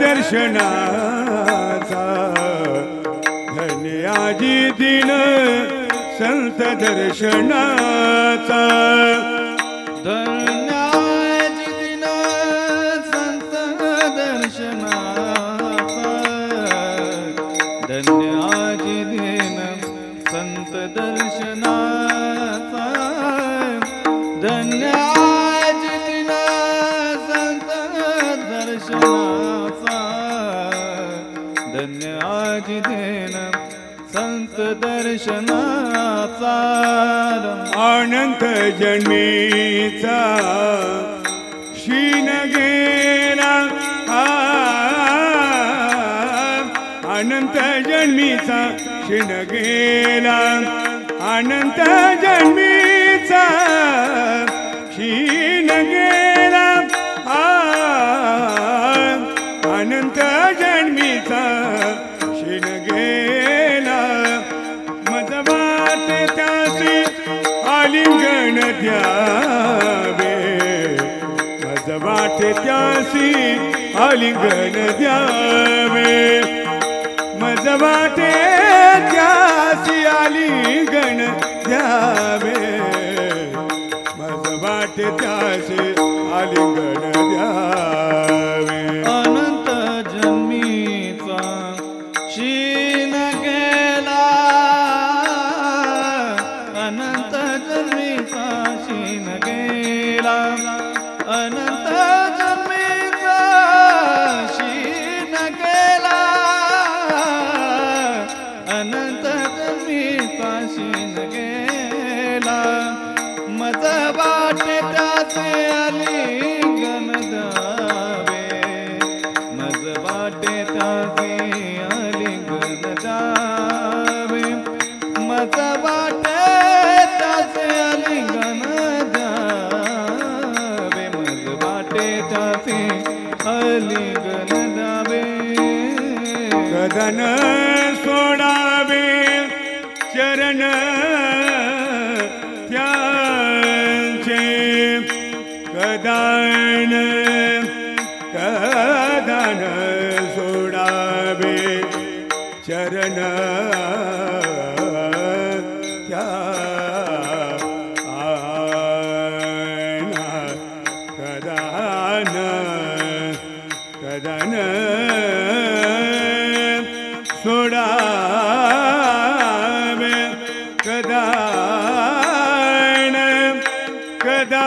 दर्शनाचा धन्याजी दिन संत दर्शनाचा धन्याची दर्शनाचा अनंत जन्मीचा शीन गेला आ, अनंत जन्मीचा शीन गेला अनंत जन्मीचा हात त्याचे त्यासी आलिंगन द्यावे. मज वाटे त्यासी आलिंगन द्यावे. मज वाटे त्यासी आलिंगन द्यावे. मज वाटे त्यासी आलिंगन द्यावे. अनंत जन्मीचा शी वाटे त्याचे आलिंगन द्यावे कदन सोडावे चरण त्यांचे कदान कदान सोडावे चरण कदा